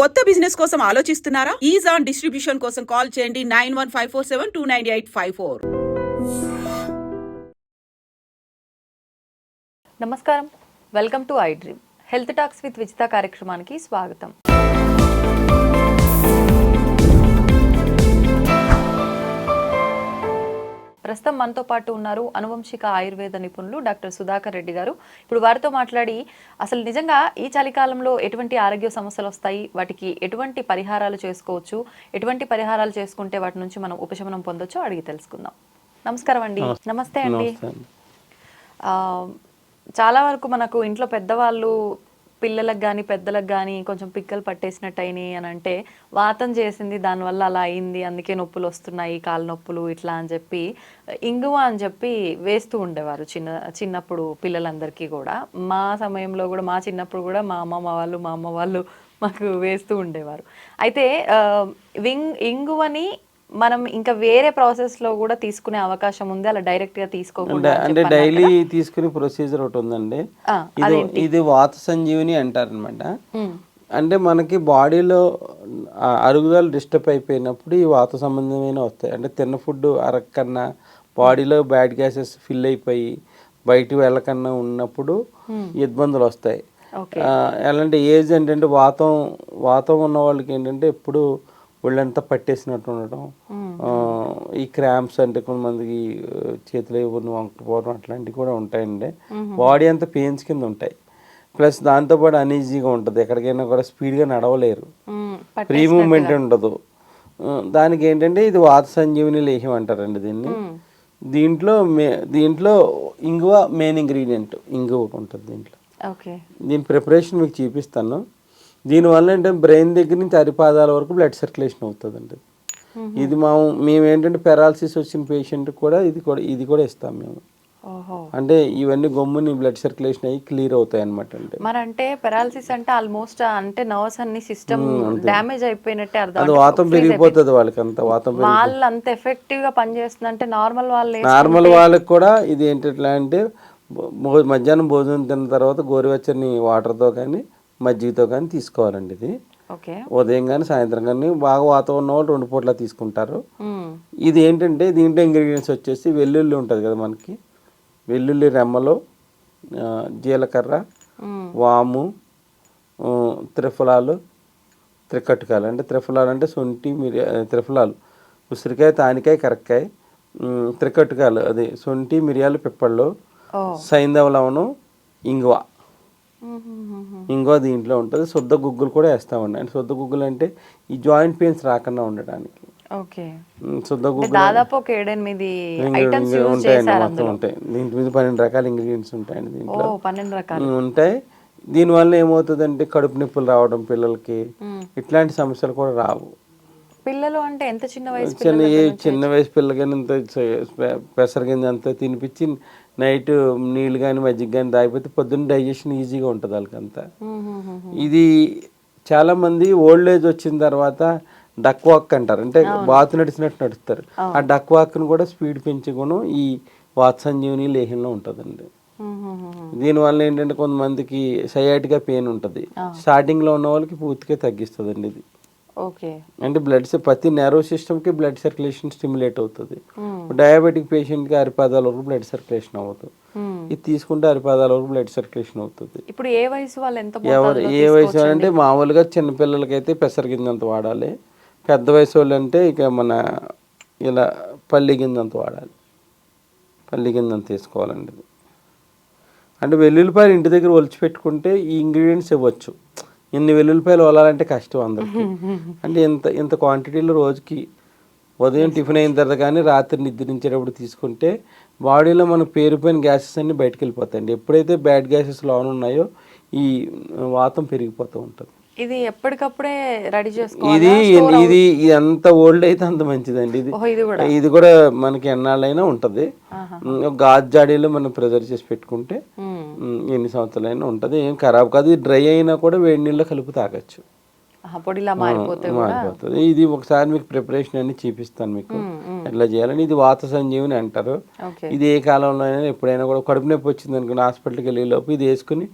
కొత్త బిజినెస్ కోసం ఆలోచిస్తున్నారా? ఈజ్ ఆన్ డిస్ట్రిబ్యూషన్ కోసం కాల్ చేయండి nine one five four seven two nine eight five four. నమస్కారం. Welcome to iDream. Health talks with Vijitha కార్యక్రమానికి స్వాగతం. ప్రస్తుతం మనతో పాటు ఉన్నారు అనువంశిక ఆయుర్వేద నిపుణులు డాక్టర్ సుధాకర్ రెడ్డి గారు. ఇప్పుడు వారితో మాట్లాడి అసలు నిజంగా ఈ చలికాలంలో ఎటువంటి ఆరోగ్య సమస్యలు వస్తాయి? వాటికి ఎటువంటి పరిహారాలు చేసుకోవచ్చు? ఎటువంటి పరిహారాలు చేసుకుంటే వాటి నుంచి మనం ఉపశమనం పొందొచ్చో అడిగి తెలుసుకుందాం. నమస్కారం అండి. నమస్తే. అండి. చాలా వరకు మనకు ఇంట్లో పెద్దవాళ్ళు పిల్లలకు కానీ పెద్దలకు కానీ కొంచెం పిక్కలు పట్టేసినట్టు అయినాయి అని అంటే వాతం చేసింది దానివల్ల అలా అయింది అందుకే నొప్పులు వస్తున్నాయి కాళ్ళ నొప్పులు ఇట్లా అని చెప్పి ఇంగువ అని చెప్పి వేస్తూ ఉండేవారు చిన్న చిన్నప్పుడు పిల్లలందరికీ కూడా. మా సమయంలో కూడా మా చిన్నప్పుడు కూడా మా అమ్మమ్మ వాళ్ళు మా అమ్మ వాళ్ళు మాకు వేస్తూ ఉండేవారు. అయితే వింగ్ ఇంగువని మనం ఇంకా వేరే ప్రాసెస్లో కూడా తీసుకునే అవకాశం ఉంది. అలా డైరెక్ట్గా తీసుకోకుండా అంటే డైలీ తీసుకునే ప్రొసీజర్ ఒకటి ఉందండి. ఇది ఇది వాత సంజీవిని అంటారనమాట. అంటే మనకి బాడీలో అరుగుదల డిస్టర్బ్ అయిపోయినప్పుడు ఈ వాత సంబంధమైన వస్తాయి. అంటే తిన్న ఫుడ్ అరక్కన్నా బాడీలో బ్యాడ్ గ్యాసెస్ ఫిల్ అయిపోయి బయటికి వెళ్ళకన్నా ఉన్నప్పుడు ఇబ్బందులు వస్తాయి. ఎలాంటి ఏజ్ ఏంటంటే వాతం వాతం ఉన్న వాళ్ళకి ఏంటంటే ఎప్పుడు ఒళ్ళంతా పట్టేసినట్టు ఉండటం. ఈ క్రాంప్స్ అంటే కొంతమందికి చేతులు ఇవ్వని వంకపోవడం అట్లాంటివి కూడా ఉంటాయండి. బాడీ అంతా పెయిన్స్ కింద ఉంటాయి. ప్లస్ దాంతోపాటు అనీజీగా ఉంటుంది. ఎక్కడికైనా కూడా స్పీడ్గా నడవలేరు. ఫ్రీ మూమెంట్ ఉండదు. దానికి ఏంటంటే ఇది వాత సంజీవిని లేహ్యం అంటారండి దీన్ని. దీంట్లో మే దీంట్లో ఇంగువ మెయిన్ ఇంగ్రీడియంట్ ఇంగువ ఉంటుంది దీంట్లో. దీని ప్రిపరేషన్ మీకు చూపిస్తాను. దీనివల్ల ఏంటంటే బ్రెయిన్ దగ్గర నుంచి అరిపాదాల వరకు బ్లడ్ సర్క్యులేషన్ అవుతుందండి. ఇది మా మేము ఏంటంటే పెరాలసిస్ వచ్చిన పేషెంట్ కూడా ఇది కూడా ఇది కూడా ఇస్తాం మేము. అంటే ఇవన్నీ గమ్ముని బ్లడ్ సర్క్యులేషన్ అయ్యి క్లియర్ అవుతాయి అనమాట అంటే మరి అంటే పెరాలసిస్ అంటే ఆల్మోస్ట్ అంటే నర్వ్స్ అన్ని సిస్టమ్ డ్యామేజ్ అయిపోయినట్టే అర్థం అది వాతం పెరిగిపోతుంది వాళ్ళకి అంత వాతం వాళ్ళు అంత ఎఫెక్టివ్గా పనిచేస్తుంది అంటే నార్మల్ వాళ్ళు నార్మల్ వాళ్ళకి కూడా ఇది ఏంటి ఎట్లా అంటే మధ్యాహ్నం భోజనం తిన్న తర్వాత గోరువెచ్చని వాటర్తో కానీ మజ్జిగతో కానీ తీసుకోవాలండి ఇది. ఓకే. ఉదయం కానీ సాయంత్రం కానీ బాగా వాతావరణం వాళ్ళు రెండు పూట్ల తీసుకుంటారు. ఇది ఏంటంటే దీంట్లో ఇంగ్రీడియంట్స్ వచ్చేసి వెల్లుల్లి ఉంటుంది కదా మనకి. వెల్లుల్లి రెమ్మలు జీలకర్ర వాము త్రిఫలాలు త్రికట్టుకాయలు. అంటే త్రిఫలాలు అంటే శొంఠి మిరియా త్రిఫలాలు. ఉసిరికాయ తానికాయ కరక్కాయ త్రికట్టుకాయలు. అది శొంఠి మిరియాలు పిప్పళ్ళు ఓ. సైంధవ లవణం ఇంగువ. ఇంకో దీంట్లో ఉంటుంది శుద్ధ గుగ్గులు కూడా వేస్తామండి అంటే శుద్ధ గుగ్గులు అంటే ఈ జాయింట్ పెయిన్స్ రాకుండా ఉండడానికి శుద్ధ గుగ్గులు దాదాపు ఒక ఏడెనిమిది ఉంటాయండి మొత్తం ఉంటాయి. దీంట్ మీద పన్నెండు రకాల ఇంగ్రీడియంట్స్ ఉంటాయండి ఓ దీంట్లో పన్నెండు రకాలు. ఉంటాయి. దీనివల్ల ఏమవుతుందంటే కడుపు నొప్పులు రావడం పిల్లలకి ఇట్లాంటి సమస్యలు కూడా రావు. పిల్లలు అంటే ఎంత చిన్న వయసు చిన్న చిన్న వయసు పిల్లగాని ఇంత పెసర గింజ అంతా తినిపించి నైట్ నీళ్ళు కానీ మజ్జిగ కానీ తాగిపోతే పొద్దున్న డైజెషన్ ఈజీగా ఉంటుంది వాళ్ళకంతా. ఇది చాలా మంది ఓల్డ్ ఏజ్ వచ్చిన తర్వాత డక్ వాక్ అంటారు. అంటే బాతు నడిచినట్టు నడుస్తారు. ఆ డక్ వాక్ను కూడా స్పీడ్ పెంచే గుణం ఈ వాత సంజీవని లేహంలో ఉంటుందండి. దీనివల్ల ఏంటంటే కొంతమందికి సయాటిగా పెయిన్ ఉంటుంది. స్టార్టింగ్లో ఉన్న వాళ్ళకి పూర్తిగా తగ్గిస్తుందండి ఇది. అంటే బ్లడ్ ప్రతి నెర్వ్ సిస్టమ్కి బ్లడ్ సర్క్యులేషన్ స్టిమ్యులేట్ అవుతుంది. డయాబెటిక్ పేషెంట్కి అరిపాదాల వరకు బ్లడ్ సర్క్యులేషన్ అవ్వదు. ఇది తీసుకుంటే అరిపాదాల వరకు బ్లడ్ సర్క్యులేషన్ అవుతుంది. ఇప్పుడు ఏ వయసు వాళ్ళు ఎంత ఎవరు ఏ వయసు అంటే మామూలుగా చిన్న పిల్లలకైతే పెసర గింజంత వాడాలి. పెద్ద వయసు వాళ్ళు అంటే ఇక మన ఇలా పల్లి గింజంత వాడాలి. పల్లి గింజంత తీసుకోవాలండి. అంటే వెల్లుల్లిపాయలు ఇంటి దగ్గర ఒలిచి పెట్టుకుంటే ఈ ఇంగ్రీడియంట్స్ ఇవ్వచ్చు. ఇన్ని వెల్లుల్లిపాయలు వలాలంటే కష్టం అందరికి. అంటే ఇంత ఇంత క్వాంటిటీలో రోజుకి ఉదయం టిఫిన్ అయిన తర్వాత కానీ రాత్రి నిద్రించేటప్పుడు తీసుకుంటే బాడీలో మన పేరుపోయిన గ్యాసెస్ అన్ని బయటకు వెళ్ళిపోతాయండి ఎప్పుడైతే బ్యాడ్ గ్యాసెస్ లోన్ ఉన్నాయో ఈ వాతం పెరిగిపోతూ ఉంటుంది. ఇది ఎప్పటికప్పుడే రెడీ చేసుకోవాలి? ఇది ఇది ఎంత ఓల్డ్ అయితే అంత మంచిదండి. ఇది ఇది కూడా. ఇది కూడా మనకి ఎన్నాళ్ళైనా ఉంటుంది. గాజు జాడీలో మనం ప్రిజర్వ్ చేసి పెట్టుకుంటే ఎన్ని సంవత్సరాలైనా ఉంటుంది. ఏం ఖరాబ్ కాదు. ఇది డ్రై అయినా కూడా వేడి నీళ్ళు కలిపి తాగొచ్చు. మారిపోతుంది. ఇది ఒకసారి మీకు ప్రిపరేషన్ అన్ని చూపిస్తాను మీకు. ఎట్లా చేయాలని ఇది వాత సంజీవని అంటారు. ఇది ఏ కాలంలో అయినా ఎప్పుడైనా కూడా కడుపు నొప్పి వచ్చింది అనుకుని హాస్పిటల్కి వెళ్ళే లోపు ఇది వేసుకుని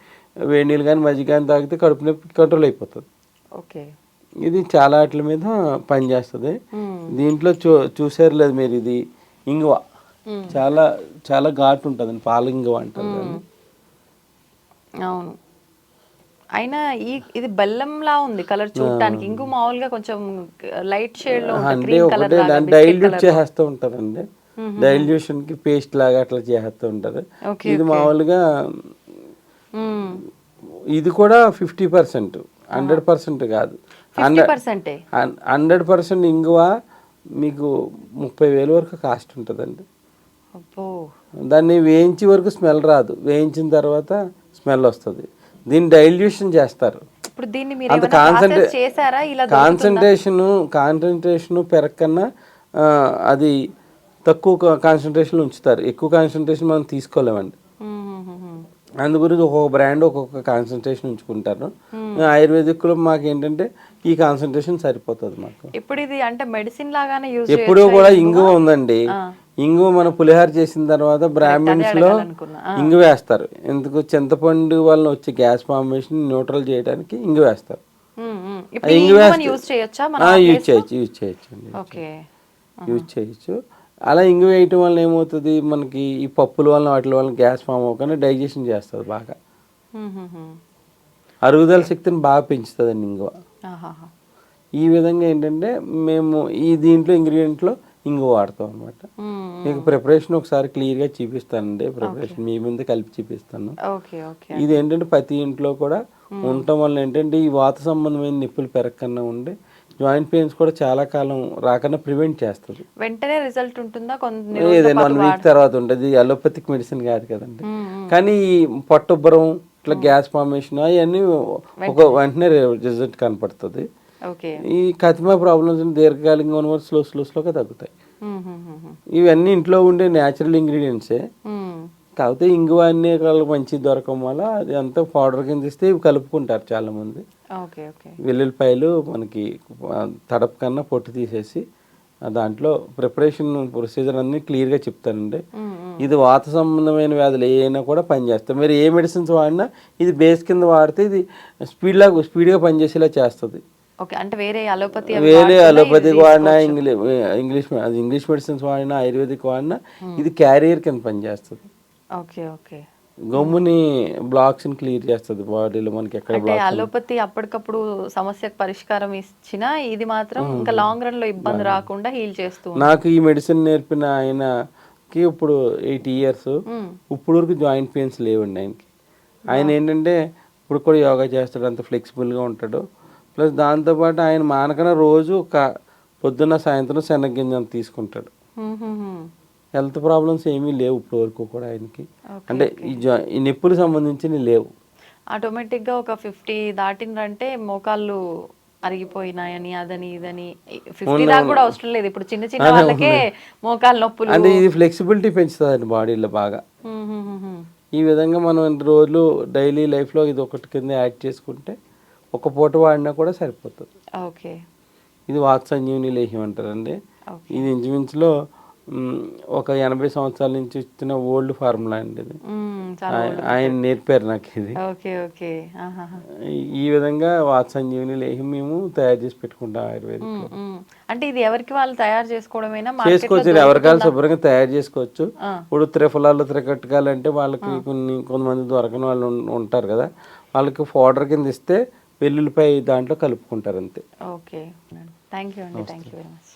వేడి నీళ్ళు కానీ మజ్జిగ కానీ తాగితే కడుపు నొప్పి కంట్రోల్ అయిపోతుంది. ఓకే. ఇది చాలా వాటి మీద పనిచేస్తుంది. దీంట్లో చూ చూసారు లేదు మీరు ఇది? ఇంగువ. చాలా చాలా ఘాటు ఉంటుంది పాల ఇంగువ అంటారు. అవును. అయినా ఈ ఇది బెల్లంలా ఉంది కలర్ చూడటానికి. ఇంకో మామూలుగా కొంచెం లైట్ షేడ్లో అంటే ఒకటే దాన్ని డైల్యూట్ చేసేస్తూ ఉంటారండి. డైల్యూషన్కి పేస్ట్ లాగా అట్లా చేసేస్తూ ఉంటారు. ఇది మామూలుగా ఇది కూడా ఫిఫ్టీ పర్సెంట్ హండ్రెడ్ పర్సెంట్ కాదు. హండ్రెడ్ పర్సెంట్ ఇంగువ మీకు ముప్పై వేలు వరకు కాస్ట్ ఉంటుందండి. దాన్ని వేయించి వరకు స్మెల్ రాదు. వేయించిన తర్వాత స్మెల్ వస్తుంది. దీన్ని డైల్యూషన్ చేస్తారు. అంత కాన్సన్ట్రేషన్ కాన్సన్ట్రేషన్ పెరగకన్నా అది తక్కువ కాన్సన్ట్రేషన్ ఉంచుతారు. ఎక్కువ కాన్సన్ట్రేషన్ మనం తీసుకోలేమండి. అందు గురించి ఒక్కొక్క బ్రాండ్ ఒక్కొక్క కాన్సన్ట్రేషన్ ఉంచుకుంటారు. ఆయుర్వేదిక్లో మాకు ఏంటంటే ఈ కాన్సన్ట్రేషన్ సరిపోతుంది మాకు. ఇప్పుడు ఇది అంటే మెడిసిన్ లాగానే యూజ్ ఎప్పుడూ కూడా ఇంగువ? ఉందండి. ఇంగువ మన పులిహార చేసిన తర్వాత బ్రాహ్మిన్స్లో. ఇంగు వేస్తారు. ఎందుకు? చింతపండు వల్ల వచ్చే గ్యాస్ ఫార్మేషన్ న్యూట్రల్ చేయడానికి ఇంగు వేస్తారు. ఇంగు ఇంగువని వేస్తే- యూజ్ చేయొచ్చా యూజ్ చేయొచ్చు యూజ్ చేయొచ్చు అలా ఇంగు వేయటం వల్ల ఏమవుతుంది? మనకి ఈ పప్పుల వల్ల వాటి వల్ల గ్యాస్ ఫామ్ అవ్వకుండా డైజెషన్ చేస్తుంది బాగా. అరుగుదల శక్తిని బాగా పెంచుతుందండి ఇంగువ. ఈ విధంగా ఏంటంటే మేము ఈ దీంట్లో ఇంగ్రీడియంట్లో ఇంగువ వాడతాం అనమాట మీకు ప్రిపరేషన్ ఒకసారి క్లియర్గా చూపిస్తానండి. ప్రిపరేషన్ మీ ముందు కలిపి చూపిస్తాను. ఇది ఏంటంటే ప్రతి ఇంట్లో కూడా ఉండటం వల్ల ఏంటంటే ఈ వాత సంబంధమైన నిప్పులు పెరగకుండా ఉండి జాయింట్ పెయిన్స్ కూడా చాలా కాలం రాకుండా ప్రివెంట్ చేస్తుంది. వెంటనే రిజల్ట్ ఉంటుందా? ఏదైనా వన్ వీక్ తర్వాత ఉంటుంది. అలోపతిక్ మెడిసిన్ కాదు కదండి. కానీ ఈ పొట్టుబ్బరం ఇట్లా గ్యాస్ ఫార్మేషన్ అవన్నీ ఒక వెంటనే. రిజల్ట్ కనపడుతుంది. ఈ కతిమా ప్రాబ్లమ్స్ దీర్ఘకాలికంగా ఉన్న స్లో స్లో స్లోగా తగ్గుతాయి. ఇవన్నీ ఇంట్లో ఉండే న్యాచురల్ ఇంగ్రీడియంట్సే. కాకపోతే ఇంగువ అన్ని వాళ్ళకి మంచి దొరకడం వల్ల అది అంతా పౌడర్ కింద ఇస్తే ఇవి కలుపుకుంటారు చాలా మంది. Okay okay. వెల్లుల్లిపాయలు మనకి తడప కన్నా పొట్టు తీసేసి దాంట్లో ప్రిపరేషన్ ప్రొసీజర్ అన్ని క్లియర్గా చెప్తానండి. ఇది వాత సంబంధమైన వ్యాధులు ఏమైనా కూడా పనిచేస్తాయి. మీరు ఏ మెడిసిన్స్ వాడినా ఇది బేస్ కింద వాడితే ఇది స్పీడ్లా స్పీడ్గా పనిచేసేలా చేస్తుంది. అంటే వేరే అలోపతి వేరే అలోపతిక్ వాడినా ఇంగ్లీష్ ఇంగ్లీష్ అది ఇంగ్లీష్ మెడిసిన్స్ వాడినా ఆయుర్వేదిక్ వాడినా ఇది క్యారియర్ కింద పనిచేస్తుంది. Okay okay. గమ్ముని బ్లాక్స్ని క్లియర్ చేస్తుంది బాడీలో మనకి ఎక్కడ అంటే అలోపతి అప్పటికప్పుడు సమస్యకు పరిష్కారం ఇచ్చినా ఇది మాత్రం ఇంకా లాంగ్ రన్లో ఇబ్బంది రాకుండా హీల్ చేస్తూ. నాకు ఈ మెడిసిన్ నేర్పిన ఆయనకి ఇప్పుడు ఎయిట్ ఇయర్స్. ఇప్పుడు వరకు జాయింట్ పెయిన్స్ లేవండి ఆయనకి. ఆయన ఏంటంటే ఇప్పుడు కూడా యోగా చేస్తాడు అంత ఫ్లెక్సిబుల్గా ఉంటాడు. ప్లస్ దాంతోపాటు ఆయన మానకన రోజు ఒక పొద్దున్న సాయంత్రం శనగ తీసుకుంటాడు. హ్మ్, హ్మ్. హెల్త్ ప్రాబ్లమ్స్ ఏమీ లేవు ఇప్పుడు వరకు కూడా ఆయనకి. అంటే ఈ జా ఈ నొప్పులు సంబంధించి లేవు. ఆటోమేటిక్గా ఒక ఫిఫ్టీ దాటిందంటే మోకాళ్ళు అరిగిపోయినాయని అదని ఇదని. ఫిఫ్టీ దాకా కూడా అవసరం లేదు. ఇప్పుడు చిన్న చిన్న వాళ్ళకే మోకాలు నొప్పులు. అంటే ఇది ఫ్లెక్సిబిలిటీ పెంచుతుంది బాడీలో బాగా. ఈ విధంగా మనం రోజులు డైలీ లైఫ్లో ఇది ఒకటి కింద యాడ్ చేసుకుంటే ఒక పూట వాడినా కూడా సరిపోతుంది. ఓకే. ఇది వాత సంజీవని లేహ్యం అంటారండి. ఇది ఇంచుమించులో ఒక ఎనభై సంవత్సరాల నుంచి ఇచ్చిన ఓల్డ్ ఫార్ములా అండి ఇది. ఆయన నేర్పారు నాకు ఇది. Okay okay. ఆహాహా. ఈ- విధంగా వాత సంజీవని లేహ్యం మేము తయారు చేసి పెట్టుకుంటాం ఆయుర్వేదిక్. అంటే ఇది ఎవరికి వాళ్ళు తయారు చేసుకోవడమేనా? చేసుకోవచ్చు. ఎవరికాలు శుభ్రంగా తయారు చేసుకోవచ్చు. ఇప్పుడు త్రిఫలాలు త్రికట్టకాలు అంటే వాళ్ళకి కొన్ని కొంతమంది దొరకని వాళ్ళు ఉంటారు కదా. వాళ్ళకి పౌడర్ కింద ఇస్తే వెల్లుల్లిపాయ దాంట్లో కలుపుకుంటారు అంతే. ఓకే. థ్యాంక్ యూ అండి. Thank you very much.